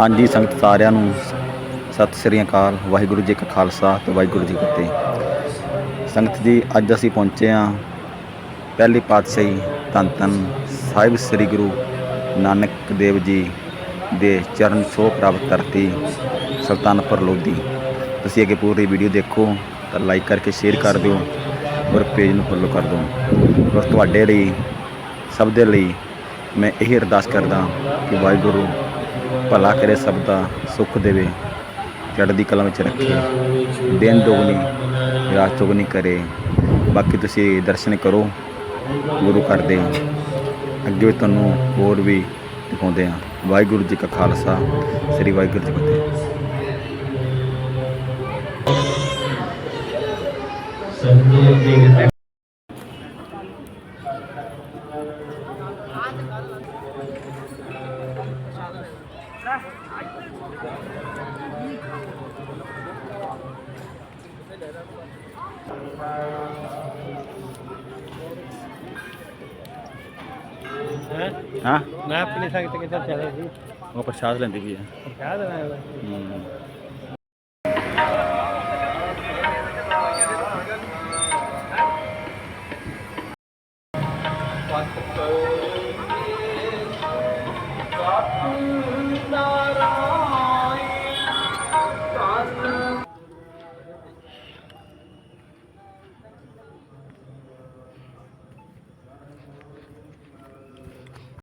ਹਾਂਜੀ, ਸੰਗਤ ਸਾਰਿਆਂ ਨੂੰ ਸ- ਸਤਿ ਸ੍ਰੀ ਅਕਾਲ। ਵਾਹਿਗੁਰੂ ਜੀ ਕਾ ਖਾਲਸਾ ਤੇ ਵਾਹਿਗੁਰੂ ਜੀ ਕੀ ਫਤਿਹ। ਸੰਗਤ ਜੀ, ਅੱਜ ਅਸੀਂ ਪਹੁੰਚੇ ਹਾਂ ਪਹਿਲੀ ਪਾਤਸ਼ਾਹੀ ਧੰਨ ਧੰਨ ਸਾਹਿਬ ਸ੍ਰੀ ਗੁਰੂ ਨਾਨਕ ਦੇਵ ਜੀ ਦੇ ਚਰਨ ਛੋਹ ਪ੍ਰਾਪਤ ਧਰਤੀ ਸੁਲਤਾਨਪੁਰ ਲੋਧੀ ਤੁਸੀਂ ਅੱਗੇ ਪੂਰੀ ਵੀਡੀਓ ਦੇਖੋ ਤਾਂ ਲਾਈਕ ਕਰਕੇ ਸ਼ੇਅਰ ਕਰ ਦਿਓ ਔਰ ਪੇਜ ਨੂੰ ਫੋਲੋ ਕਰ ਦਿਓ। ਔਰ ਤੁਹਾਡੇ ਲਈ, ਸਭ ਦੇ ਲਈ ਮੈਂ ਇਹ ਅਰਦਾਸ ਕਰਦਾ ਕਿ ਵਾਹਿਗੁਰੂ ਭਲਾ ਕਰੇ ਸਭ ਦਾ, ਸੁੱਖ ਦੇਵੇ। ਚੜ੍ਹਦੀ ਕਲਾ ਵਿੱਚ ਰੱਖੇ। ਦਿਨ ਦੁਗਣੀ, ਰਾਤ ਚੁਗਣੀ ਕਰੇ। ਬਾਕੀ ਤੁਸੀਂ ਦਰਸ਼ਨ ਕਰੋ। ਗੁਰੂ ਘਰ ਦੇ। ਅੱਗੇ ਵੀ ਤੁਹਾਨੂੰ ਹੋਰ ਵੀ ਦਿਖਾਉਂਦੇ ਆ ਵਾਹਿਗੁਰੂ ਜੀ ਕਾ ਖਾਲਸਾ। ਸ੍ਰੀ ਵਾਹਿਗੁਰੂ ਜੀ ਕੀ ਫਤਿਹ। ਹੈਂ? ਹਾਂ? ਮੈਂ ਆਪਣੇ ਸੰਗਤ ਕਿੱਥੇ ਚਲੇ ਸੀ? ਉਹ ਪ੍ਰਸ਼ਾਦ ਲੈਂਦੀ ਵੀ ਹੈ ਪ੍ਰਸ਼ਾਦ ਲੈਂਦਾ ਹੂੰ। Thank you. love her.